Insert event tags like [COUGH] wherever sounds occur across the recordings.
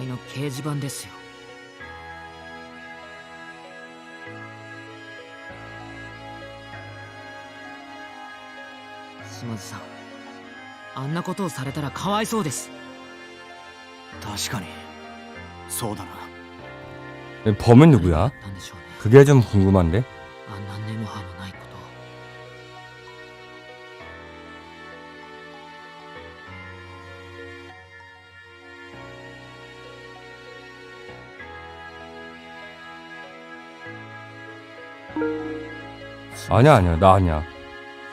会の掲示板ですよ島津さんあんなことをされたらかわいそうです 確かにそうだな 범은 누구야? なんでしょうね 그게 좀 궁금한데. 아니야 아니야 나 아니야.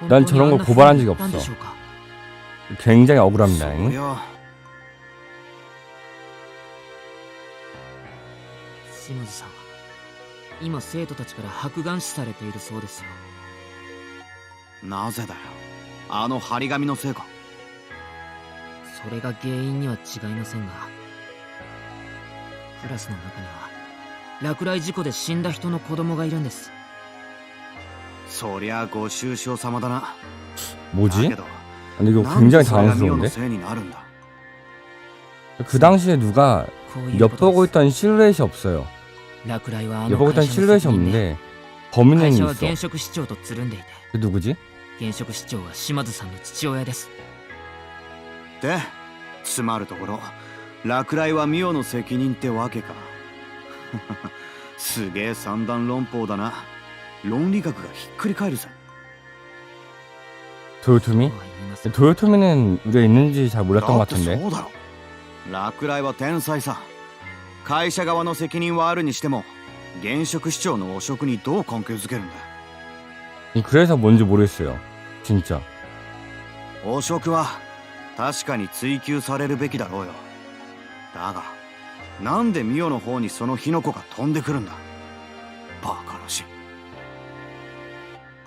난 저런 걸 고발한 적이 없어. なんでしょうか 굉장히 억울합니다. そ 잉? りゃ島津さんは今生徒たちから白眼視されているそうですよなぜだよあの張り紙のせいかそれが原因には違いませんがクラスの中には落雷事故で死んだ人の子供がいるんです そりゃご愁傷様だなだ 뭐지? けど 근데 이거 なんで 굉장히 それがミオの 당황스러운데? せいになるんだ 그 당시에 누가 こういうこと 엿보고 です 있던 실루엣이 없어요. 落雷はあの 엿보고 会 있던 社の 실루엣이 責任で 없는데 범인은 会社は 있어. 現職市長とつるんでいて 그 누구지? 現職市長は島津さんの父親ですでつまるところ落雷はミオの責任ってわけかすげえ三段論法だな 論理学がひっくり返るぜ 도요토미? とは言いますが 도요토미는 우리가 있는지 잘 몰랐던 것 だって 같은데. そうだろ落雷は天才さ会社側の責任はあるにしても現職市長の汚職にどう関係づけるんだ 그래서 뭔지 모르겠어요. 진짜. 汚職は確かに追及されるべきだろうよだがなんでミオの方にその火の粉が飛んでくるんだバカらしい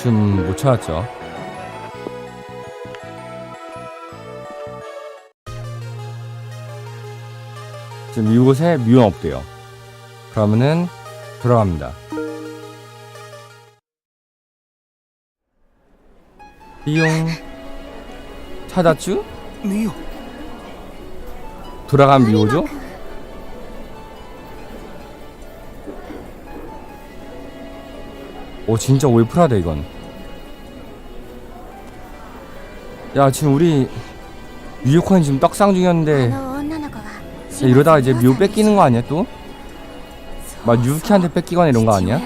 어 지금 못 찾았죠. 지금 이곳에 미호는 없대요. 그러면은 돌아갑니다. 이용. 찾았쥬? ミオ 돌아간 미호죠? 오 진짜 올프라다 이건. 야 지금 우리 유효코인 지금 떡상 중이었는데 야, 이러다가 이제 뮤 뺏기는 거 아니야 또? 막 유키한테 뺏기거나 이런 거 아니야?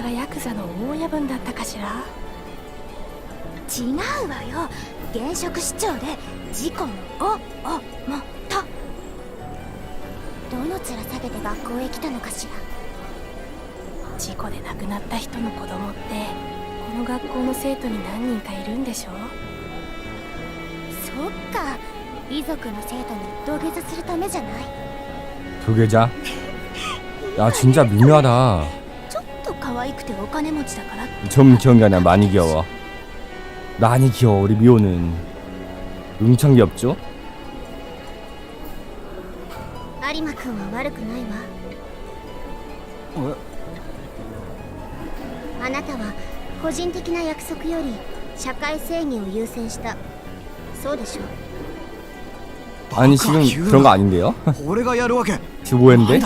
事故のおおもとどの面下げて学校へ来たのかしら事故で亡くなった人の子供ってこの学校の生徒に何人かいるんでしょそっか遺族の生徒に土下座するためじゃない 도계자 야 진짜 미묘하다 ちょっと可愛くてお金持ちだから 좀 귀여운 게 아니라 많이 귀여워 많이 귀여워 우리 미호는 엄청 귀엽죠? 有馬くんは悪くないわあ なたは個人的な約束より社会正義を優先した。そうでしょう。아니 지금 그런 거 아닌데 요? 俺がやるわけ15회인 데?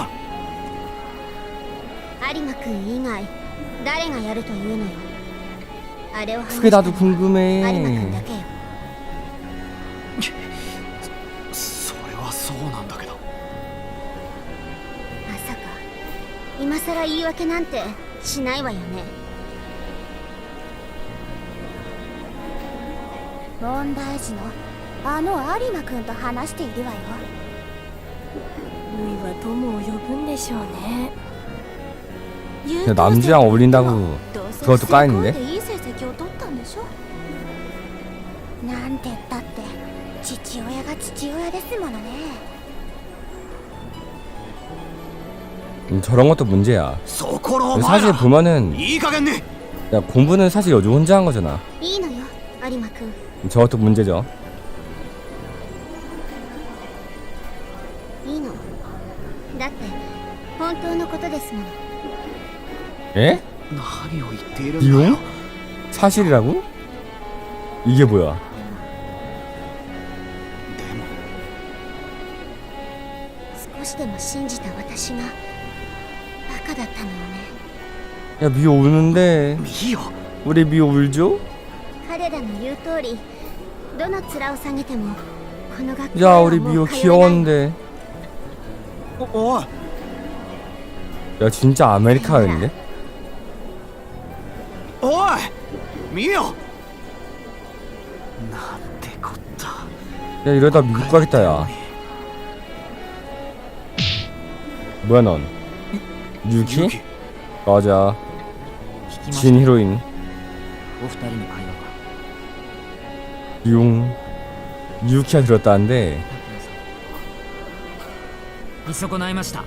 有馬くん以外誰がやるというのよ。あれを話그게したの나有馬くだ궁금 해. けよそれはそうなんだけどまさか今更言い訳なんてしないわよね。問題児のあの有馬くんと話しているわよルイは友を呼ぶんでしょうね 근데 남주랑 어울린다고 どうせ 그것도 까였는데? 成功でいい成績を取ったんでしょなんて言ったって父親が父親ですものね 음, 저런 것도 문제야 そこのお前 사실 ら 보면은 いい加減に 야 공부는 사실 여주 혼자 한 거잖아 いいのよ有馬くん 저것도 문제죠. 에? 예? 이용? 사실이라고? 이게 뭐야? 야 미호 우는데 미호 우리 미호 울죠? 彼らの言う通りどの面を下げてもこの学校 야 は 우리 もう 미호 通えない 귀여웠는데 おおい 야 진짜 아메리카인데? おい見よなんてこった 야 이러다 미국 가겠다 야 뭐야 넌 유키? ユキ 맞아 聞きました 진 히로인 お二人の会話 が 융 유키가 들었다는데 見損ないました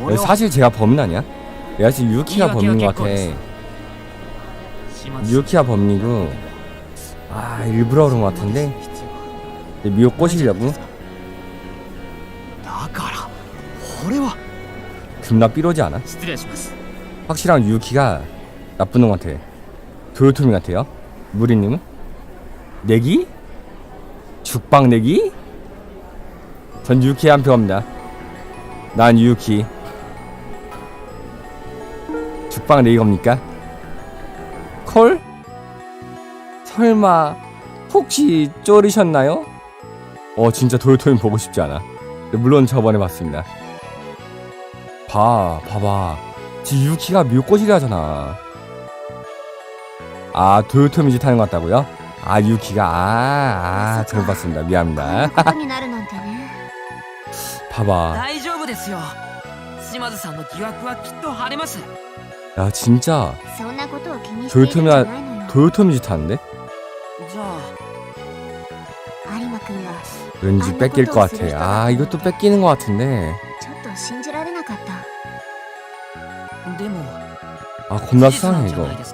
お俺は 사실 제가 범인 아니야? 내가 지금 유키가 이와키와 범인 것 같아 개코です島津 유키가 범인이고 아 일부러 그런 것 같은데 必要 근데 미호 꼬시려고 だから俺は 겁나 삐로지 않아? 失礼します 확실한 유키가 나쁜 놈 같아 도요토미 같아요 무리님은? 내기? 죽방 내기? 전 유키에 한표 갑니다 난 유키 죽방 내기 겁니까? 콜? 설마 혹시 쫄으셨나요? 어 진짜 도요토미 보고 싶지 않아 물론 저번에 봤습니다 봐 봐봐 지금 유키가 묘꼬시리 하잖아 아 도요토미 짓 하는 것 같다고요? 아 유키가 아아 잘못 봤습니다 こん 미안합니다 なことになるなんてね 봐봐 大丈夫ですよ島津さんの疑惑はきっと晴れます 야 진짜 そんなことを気にしているんじゃないのよ 도요토미 짓 하는데? じゃあ有馬くんが 왠지 아니, 뺏길 그것도 것 없을 같아 수도 아 이것도 뺏기는 것 같은데 ちょっと信じられなかったでも 아 겁나 事実な 수상해 んじゃ 이거 ないですかさっ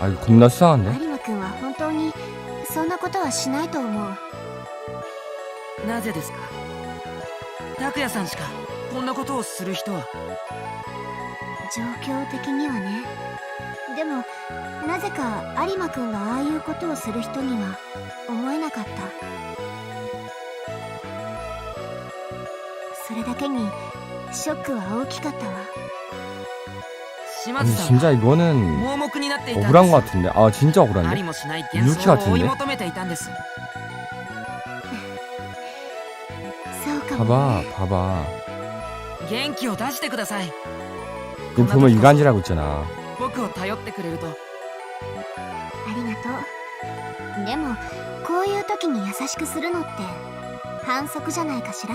아 이거 겁나 수상한데? 有馬くんは本当にそんなことはしないと思うなぜですか拓也さんしかこんなことをする人は状況的にはねでもなぜか有馬くんがああいうことをする人には思えなかったそれだけにショックは大きかったわ島 아니 津さん 진짜 は 이거는 盲目になっていたんです 억울한 것 같은데 아 진짜 あり 억울한데? もしない勇幻想を気がつんで追い[LAUGHS] 求めていたんですそうかも、 봐봐 ね、 봐봐 元気を出してください 너 보면 이간질하고 있잖아 僕を頼ってくれるとありがとうでもこういう時に優しくするのって反則じゃないかしら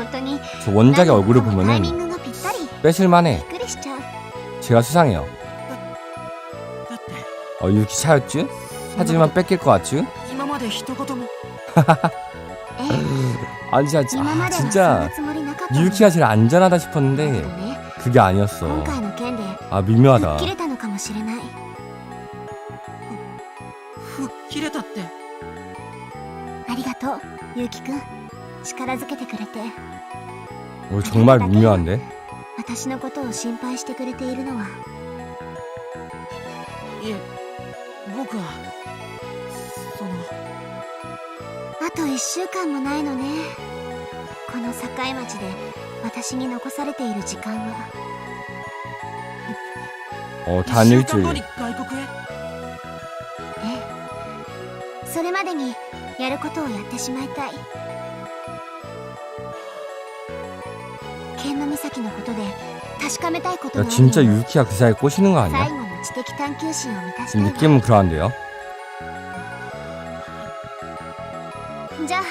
저 원작의 얼굴을 보면은 뺏을만해. 제가 수상해요. 어, 유기차였쥬? 하지만 뺏길 것 같쥬? [LAUGHS] [LAUGHS] 아니 아, 진짜 유키가 제일 안전하다 싶었는데 그게 아니었어. 아 미묘하다. 오, 정말 미묘한데? 私のことを心配してくれているのはいえ僕はそのあと1週間もないのねこの境町で私に残されている時間は 어 一 단 週間 일주일. 後に外国へええそれまでにやることをやってしまいたい 剣の岬のことで確かめたいことが 야 ある 진짜 よ 유키가 그 사이에 꼬시는 거 最 아니야? 後の知的探求心を満たした 지금 いわ 느낌은 그러한데요? じゃあ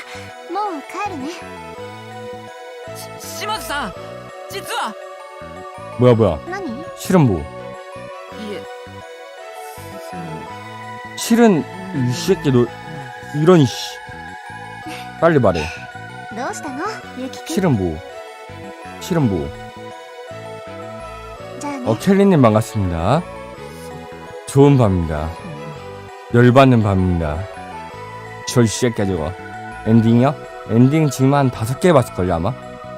もう帰るねし島津さん実は 뭐야 뭐야? 何 실은 뭐? いえその 실은 이 새끼 너 이런 씨. 빨리 말해. どうしたのゆきくん 실은 뭐? 실은부. 뭐? 어, 켈리님 반갑습니다. 좋은 밤입니다. 열받는 밤입니다. 저이 새끼야 저 엔딩이요? 엔딩 지금 한 다섯 개 봤을걸요 아마?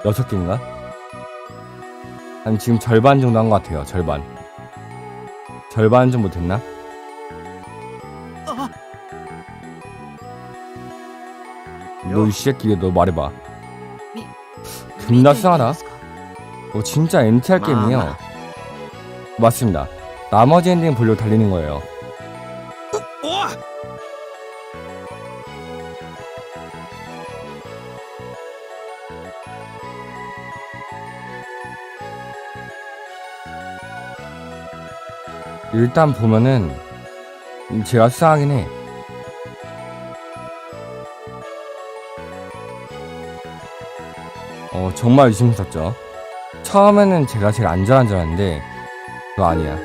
여섯 개인가? 한 지금 절반 정도 한 것 같아요 절반 절반 좀 못했나? 너 이 새끼야 너 말해봐 겁나 싸하다. 오, 진짜 MTR 게임이에요. 맞습니다. 나머지 엔딩 보려고 달리는 거예요. 일단 보면은 제가 수상하긴 해. 어, 정말 의심스럽죠. 처음에는 제가 제일 안전한 줄 알았는데 그거 아니야.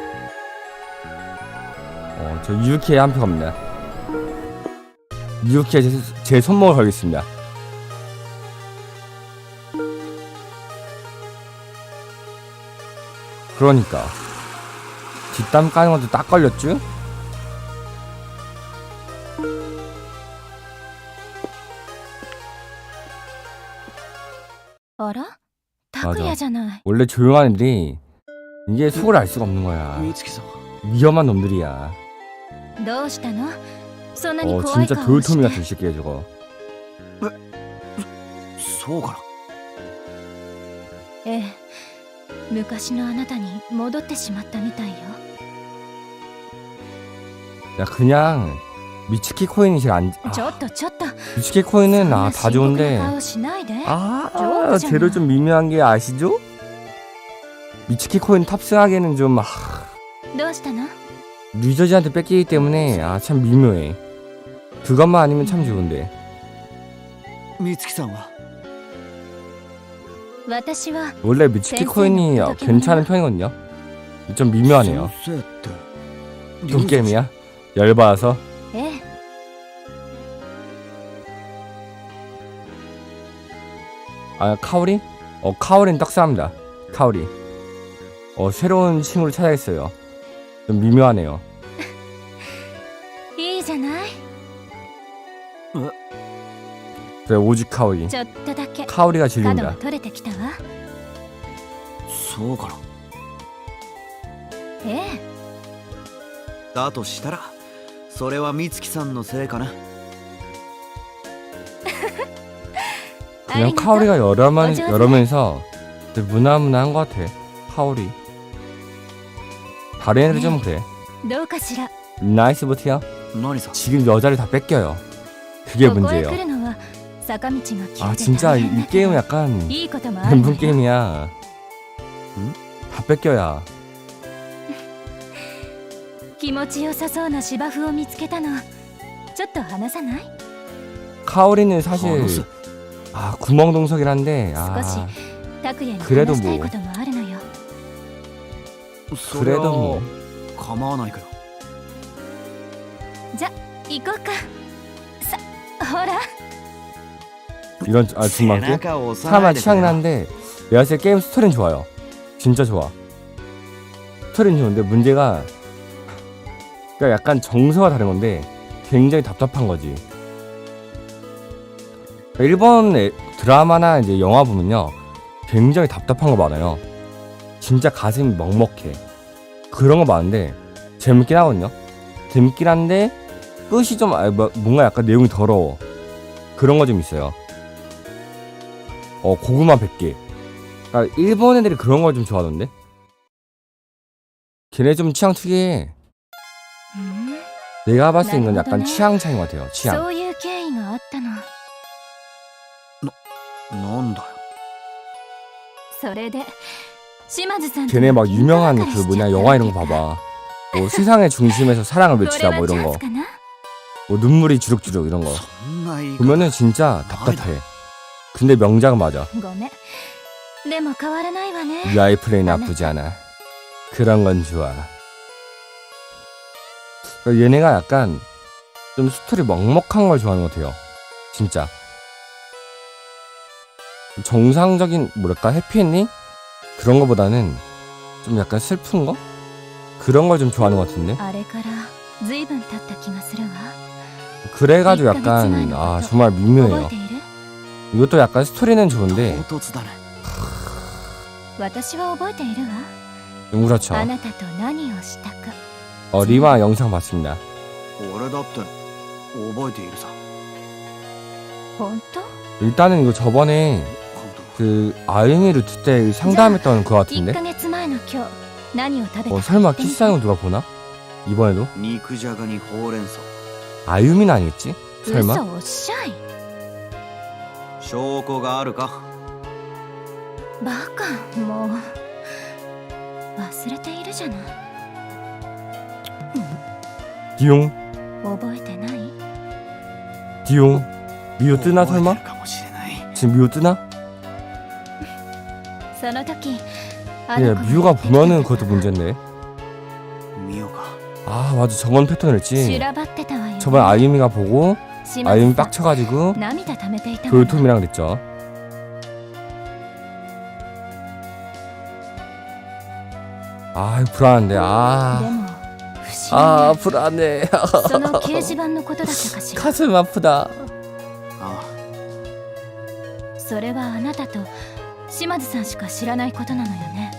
어 저 유키에 한 표 갑니다. 유키에 제, 제 손목을 걸겠습니다. 그러니까 뒷담 까는 것도 딱 걸렸쥬? 어, あ ら拓也じゃない 원래 조용한 애들이 이게 속을 알 수가 없는 거야. 美月さん 위험한 놈들이야. どうしたのそんなに 어 怖い 진짜 顔をし 도요토미 て 같은 새끼야 저거. そうかええ昔のあなたに戻ってしまったみたいよ 야 그냥 미츠키 코인이 제일 안. ちょ 아, っとちょっと 미츠키 코인은 そん 아 な 다 深刻な 좋은데. 顔しないで 아, 좋잖아. 재료 좀 미묘한 게 아시죠? 미츠키 코인 탑승하기에는 좀 아, どうしたの 유저지한테 뺏기기 때문에 아 참 미묘해. 그것만 아니면 참 좋은데. 美月さんは私は 원래 미츠키 센스는 코인이 어떻게 괜찮은 편이거든요. 좀 미묘하네요. 先生って 돈 게임이야? 열받아서 아 카오리? 어 카오리는 떡사합니다. 카오리. 어 새로운 친구를 찾아겠어요. 좀 미묘하네요. [LAUGHS] いいじゃない 그래 오직 카오리. ちょっとだけ 카오리가 角 진리입니다. が取れてきたわそうかなええだとしたらそれは美月さんのせいかな 그냥 아리가또. 카오리가 여러 면 어쩌지? 여러 면에서 되게 무난무난한 것 같아. 카오리. 다른 애들 좀 그래. どうかしら 나이스 보트야. 何さ 지금 여자를 다 뺏겨요. 그게 ここへ 문제예요. 来るのは坂道が急で 아 진짜 大 이, 変だ 이 け 게임은 ど 약간 いいこともあるの 멘붕 よ 게임이야. 응? 다 뺏겨야. 気持ちよさそうな芝生を見つけたのちょっと話さない 카오리는 話 사실 す 아 구멍동석이긴 한데 少し 아 拓也にくれども話したいこともあるのよそれは 그래도 뭐 構わないけど行こうかさほら 이런 아 정말 背中を押さな 사람마다 いでくれ 취향이 よ 한데 내가 봤을 때 게임 스토리는 좋아요 진짜 좋아 스토리는 좋은데 문제가 그러니까 약간 정서가 다른 건데 굉장히 답답한 거지 그러니까 일본 애- 드라마나 이제 영화 보면요. 굉장히 답답한 거 많아요. 진짜 가슴이 먹먹해. 그런 거 많은데 재밌긴 하거든요. 재밌긴 한데 끝이 좀 아, 뭐- 뭔가 약간 내용이 더러워. 그런 거 좀 있어요. 어 고구마 100개. 그러니까 일본 애들이 그런 걸 좀 좋아하던데? 걔네 좀 취향 특이해. うん 내가 봤을 때는 나 약간. 취향 차이인 것 같아요 취향 それで島津さんと 걔네 막 喧嘩 유명한 別れ 그 しちゃ 뭐냐 った 영화 わ 이런 け 거 か 봐봐 뭐 세상의 중심에서 사랑을 これ 외치다 は 뭐 チ 이런 ャン 거 スかな 뭐 눈물이 주룩주룩 이런 거 そんな言い方 보면은 진짜 답답해 근데 명작은 맞아 ごめんでも変わらないわね UI 플레이 나쁘지 않아 그런 건 좋아 그러니까 얘네가 약간 좀 스토리 먹먹한 걸 좋아하는 것 같아요 진짜 정상적인 뭐랄까 해피엔딩 그런 거보다는 좀 약간 슬픈 거 그런 걸 좀 좋아하는 것 같은데. 그래가지고 약간 아 정말 미묘해요. 이것도 약간 스토리는 좋은데. 좀 음, 그렇죠. 어 리마 영상 봤습니다. 일단은 이거 저번에 그 아유미 루트 때 상담했던 그거 1 같은데 ヶ月前の今日何を食べた 어 か 설마 言ってみて 키스하는 거 누가 보나? 이번에도? 肉じゃがにほうれん草 아유미는 아니겠지? 嘘 설마? おっしゃい証拠があるかバカもう忘れているじゃない 디용 覚えてない 디용 미호 뜨나 覚えて 설마? るかもしれない 지금 미호 뜨나? その時あ 예 の子が 미호가 言ってきた 보면은 こと 그것도 문제인데 見ようか 아 맞아 저번 패턴을 修 했지 羅場ってたわよ 저번 아유미가 보고 島津 아유미 さん 빡쳐가지고 涙溜めていたわよ 돌톰이랑 그랬죠 아 불안한데 で 아 も不思議 아 ね 불안해 [LAUGHS] その掲示板のことだったかしら 가슴 아프다 あそれはあなたと 島津さんしか知らないことなのよね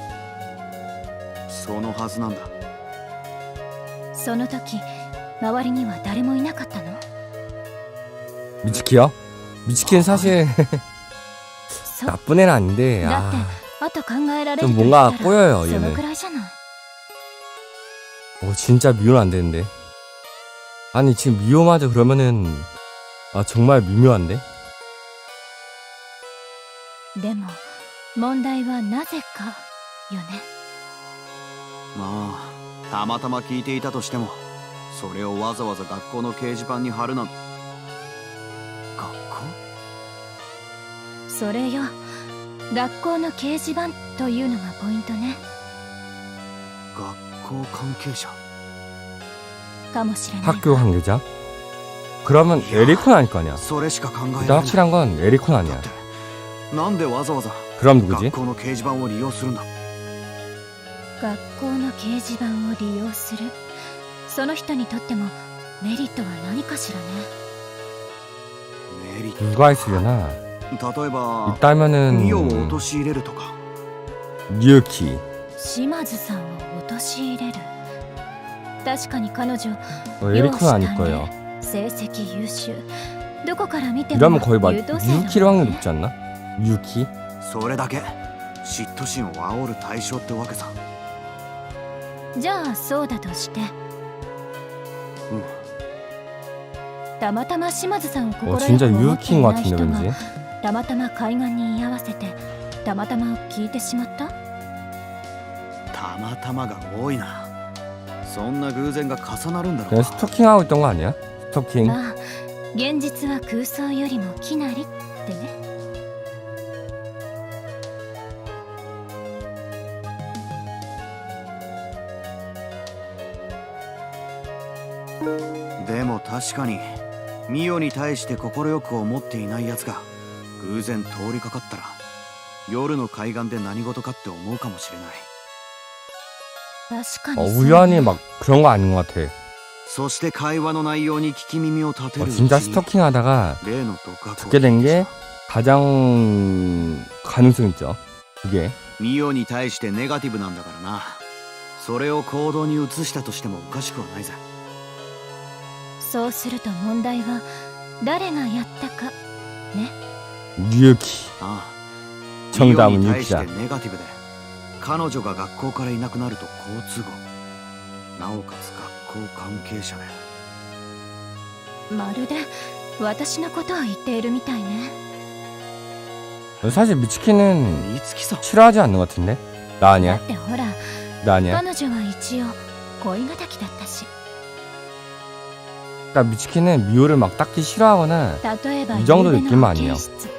あそのはずなんだその時周りには誰もいなかったの 미치키요? 미치키는 사실 そう 나쁜 애는 아닌데 だって 아 あと考えられる 좀 と言 뭔가 ったら 꼬여요 その 얘는 くらいじゃない 어 진짜 미호는 안 되는데 아니 지금 미호마저 그러면은 아 정말 미묘한데 でも 問題はなぜかよねまあたまたま聞いていたとしてもそれをわざわざ学校の掲示板に貼るなん学校それよ学校の掲示板というのがポイントね学校関係者かもしれないわ 학교 관계자 그러면 에리콘 아닐 거 아니야 それしか考えられ 일단 ない 확실한 건 에리콘 だ 아니야 ってなんでわざわざ 그럼 누구지? 学校の掲示板を利用するんだ学校の掲示板を利用するその人にとってもメリットは何かしらねメリット 누가 있으려나 例えば 있다면은 ミオを陥れるとか 유키 島津さんを陥れる確かに彼女 어, 에리콘 아닐 거예요 成績優秀どこから見ても 이러면 거의 막 優等生だもんね 유키를 확률 높지 않나? 유키? それだけ。嫉妬心を煽る対象ってわけさ。じゃあそうだとして。うん。たまたま島津さんを心よく思ていない人がたまたま海岸に居合わせてたまたま聞いてしまった？たまたまが多いな。そんな偶然が重なるんだろうストッキングアウトがあにゃストッキング、現実は空想よりもきなりってね。確かにミオに対して快く思っていない奴が偶然通りかかったら夜の海岸で何事かって思うかもしれない確か 어, にそう 우연히 막 그런 거 아닌 것 같아. そして会話の内容に聞き耳を立て 어, るうち 진짜 に 스토킹하다가 例の独白を 듣게 된 게 가장 가능성 있죠. 그게 ミオに対してネガティブなんだからなそれを行動に移したとしてもおかしくはないぜ そうすると問題は誰がやったか 유키. ああ 정답은 ミオに対して 유키다. ネガティブで彼女が学校からいなくなると好都合なおかつ学校関係者でまるで私のことを言っているみたいね 사실 미치키는 美月さん 싫어하지 않는 것 같은데? 나 だ 아니야? ってほら 나 아니야? 彼女は一応恋敵だったし 그러니까 미치키는 미호를 막 딱히 싫어하거나 例えば 이 정도 夕べの 느낌은 保 아니에요. 健室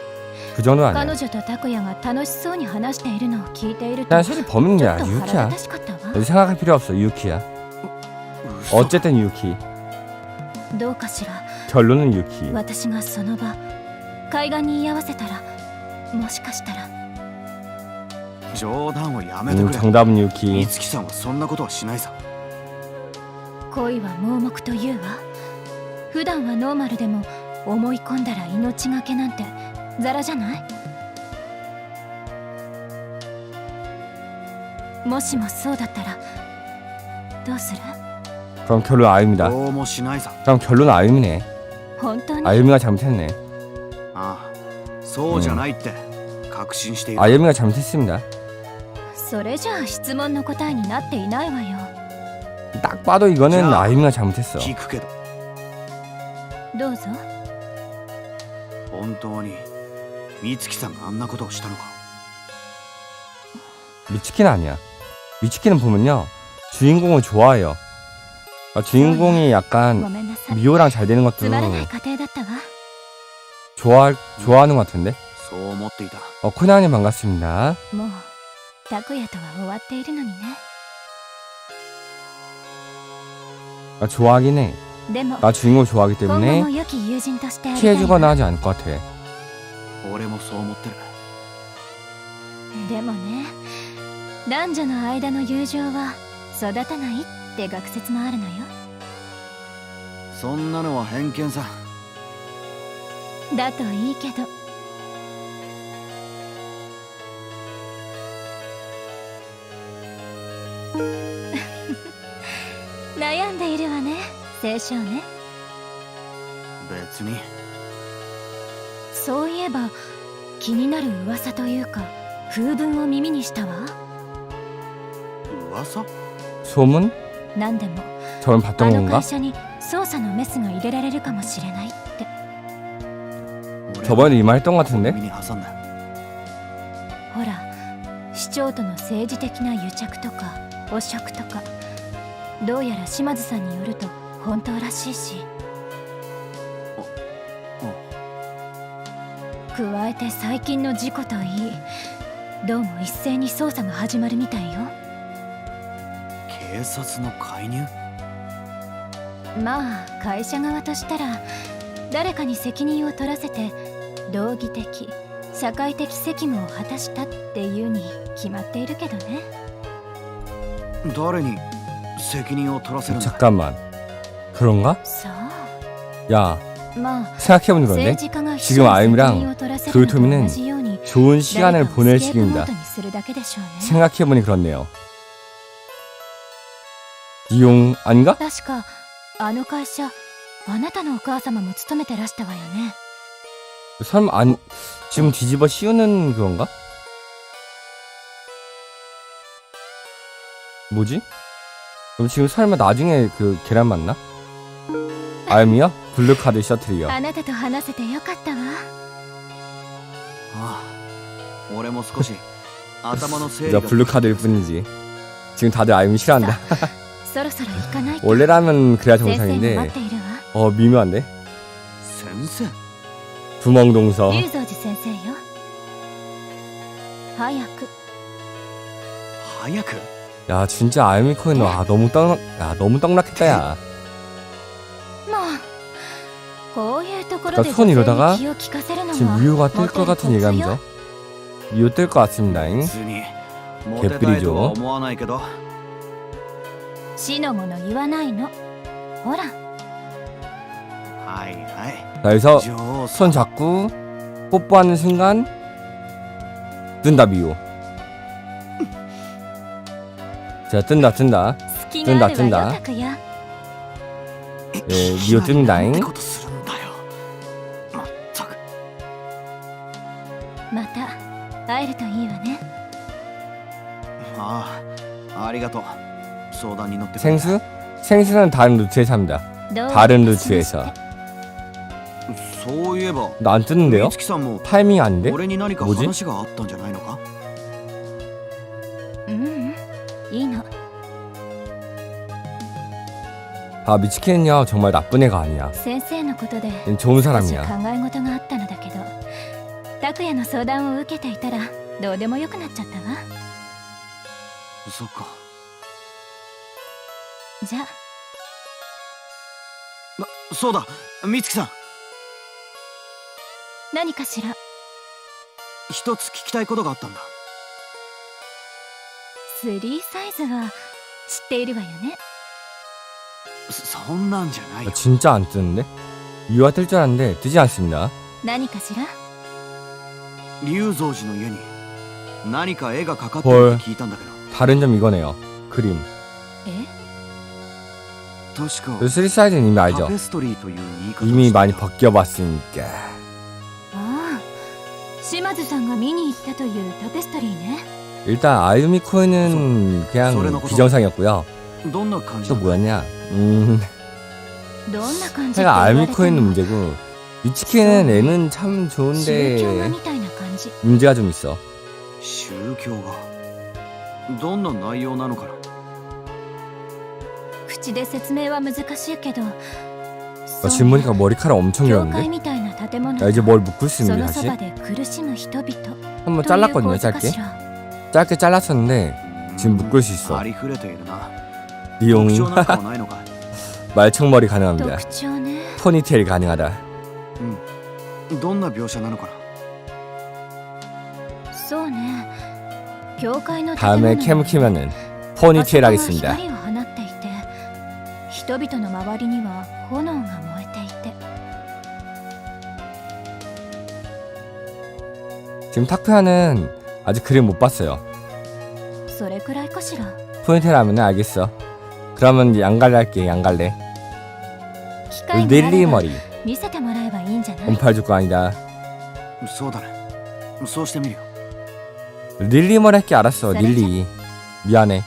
그 정도는 彼 아니야. 女と拓也が楽しそうに話しているのを聞いていると 난 ちょ 사실 っ 범인이야 と腹 유키야. 立たしかったわ 생각할 필요 없어 유키야. 嘘 어쨌든 유키. どうかしら 결론은 유키. 私がその場海岸に居合わせたらもしかしたら冗談をやめて 음, くれ 정답은 美 유키. 月さんはそんなことはしないさ恋は盲目というわ 普段はノーマルでも思い込んだら命がけなんてザラじゃないもしもそうだったらどうする 그럼 결론 아유미다. どうもしないさ 그럼 결론 아유미네. 本当に 아유미가 잘못했네. ああそうじゃないって確信している 아유미가 잘못했습니다. それじゃあ質問の答えになっていないわよ 딱 봐도 이거는 자, 아유미가 잘못했어. 聞くけど どうぞ本当に美月さんがあんなことをしたのか 미치키는 아니야. 미치키는 보면요. 주인공을 좋아해요. 아, 주인공이 ご 약간 めんなさい 미호랑 잘 되는 것도 つまらない家庭だったわ 좋아, 좋아하는 것 같은데? そう思っていた 어, 코나님 반갑습니다. もう拓也とは終わっているのにね 아, 좋아하긴 해. でも 나 주인공 좋아하기 今後 때문에 も良き友人としてありたいわ 피해주거나 하지 않을 것 같아. 俺もそう思ってるでもね男女の間の友情は育たないって学説もあるのよそんなのは偏見さだといいけど悩んでいるわね 青少年別にそういえば気になる噂というか風聞を耳にしたわ噂 소문? 何でも 저걸 あ 봤던 の 건가? 会社に捜査のメスが入れられるかもしれないって俺 저번에도 이 말 했던 것 小 같은데? 耳に挟んだほら市長との政治的な癒着とか汚職とかどうやら島津さんによると 本当らしいし加えて最近の事故といいどうも一斉に捜査が始まるみたいよ警察の介入まあ会社側としたら誰かに責任を取らせて道義的社会的責務を果たしたっていうに決まっているけどね誰に責任を取らせるんだ 잠깐만. 그런가? そう 야, まあ 생각해보는 政 건데? 治家が 지금 아임이랑 도요토미는 同じように 좋은 시간을 誰かを 보낼 スケープゴ 시기입니다. ートにするだけでしょうね 생각해보니 그렇네요. 이용 아닌가? 確かあの会社あなたのお母様も勤めてらしたわよね 설마 안 지금 뒤집어 씌우는 그건가? 뭐지? 그럼 지금 설마 나중에 그 계란 맞나? 아임이요? 블루카드 셔틀이요. あなたと話せてよかったわああ俺も少し頭の整理 [LAUGHS] 저 が 블루카드일 뿐이지. 지금 다들 아임이 싫어한다. そろそろ行かないと [LAUGHS] 원래라면 그래야 先生が 정상인데 待っているわ 어 미묘한데? 先生 두멍동서 龍蔵寺先生よ早く早く 야 진짜 알미코인 와 너무 떡 야 너무 떡락했다 야 もう 그러니까 손 이러다가 지금 미우가 뜰 것 같은 예감이죠. 미우 뜰 것 같습니다. 잉. 개뿔이죠. 자, 여기서 손 잡고 뽀뽀하는 순간 뜬다 미우. 자 뜬다 뜬다 뜬다 뜬다. 예 네, 미우 뜬다잉. 아, 会えるといいわねああありがとう相談に乗ってくれ 생수? 생수는 다른 루트에서 합니다 どう 다른 いたしま 루트에서 してそういえば 나 안 뜨는데요? 美月さんも 타이밍 아닌데? 俺に何か 뭐지? 話があったんじゃないのかううんいいの 아 미치겠냐 정말 나쁜 애가 아니야 先生のことで 얘는 좋은 少し 사람이야 考え事があったのだけど 拓也の相談を受けていたらどうでもよくなっちゃったわそっかじゃああそうだ美月さん何かしら一つ聞きたいことがあったんだ3サイズは知っているわよねそそんなんじゃないよ 아, 진짜 안 뜨는데? 미호가 뜰 줄 알았는데 뜨지 않습니다 何かしら 龍蔵寺の家に何か絵がかかってるって聞いたんだけど 다른 점 이거네요 그림 え確か 그 3 사이즈는 이미 タ 알죠 ペストリーという言い方を 이미 してた 많이 벗겨봤으니까 ああ島津さんが見に行ったというタペストリーね 일단 아유미 코인은 그냥 소래놓고서- 비정상이었고요 どんな感じ 또 だ 뭐였냐 음 どんな感じって言 제가 われ 아유미 て 코인은 も 문제고 미치키는 애는 참 宗教画 좋은데 みたいな 感じ 문제가 좀 있어 宗教がどんな内容なのかな口で説明は難しいけど 아, そう 지금 보니까 머리카락 엄청 教会 길었는데 みたいな建物 야 이제 뭘 묶을 수 そ 있는데 のそ 다시 ばで苦しむ人々 한번 という構 잘랐거든요 図か 짧게 しら 짧게 잘랐었는데 지금 묶을 수 있어 ありふれているな 리용 特徴なんかはないのか 말총머리 가능합니다 特徴ね 포니테일 가능하다 どんな描写なのかなそうね教会の建 다음에 物 캠 키면은 포니테일 あそこ 하겠습니다 が光を放っていて人々の周りには炎が燃えていて 지금 타쿠야는 아직 그림 못 봤어요 それくらいかしら 포니테일 하면은 알겠어 그러면 이제 양갈래 할게 양갈래 機会があれ 릴리 ば 머리 見せてもらえばいいんじゃない 언팔주거 아니다 そうだねそうしてみるよ 릴리 말 할게 알았어 릴리. 미안해.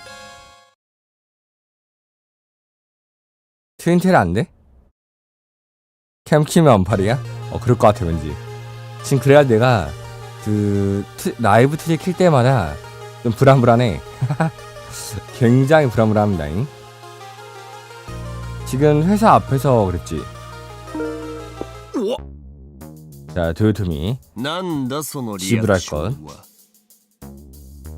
트윈텔 안 돼? 캠 키면 언팔이야? 어 그럴 것 같아 왠지. 지금 그래야 내가 그 트, 라이브 트리 킬 때마다 좀 불안불안해. [LAUGHS] 굉장히 불안불안합니다 잉? 지금 회사 앞에서 그랬지. 자 도요토미. 집을 할것.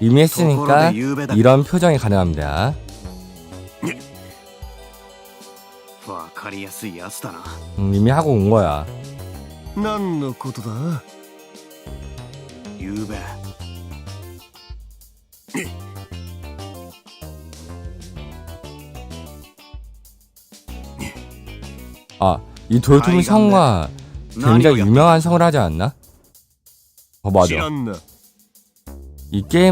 이미 ところ 했으니까 で夕べだ 이런 표정이 가능합니다 わかりやすいやつだな 음, 이미 하고 온 거야 何のことだ夕べ 아 이 도요토미 아이가 성과 굉장히 何をやっ 유명한 성을 하지 않나? 어 知 맞아 らんな 이 게임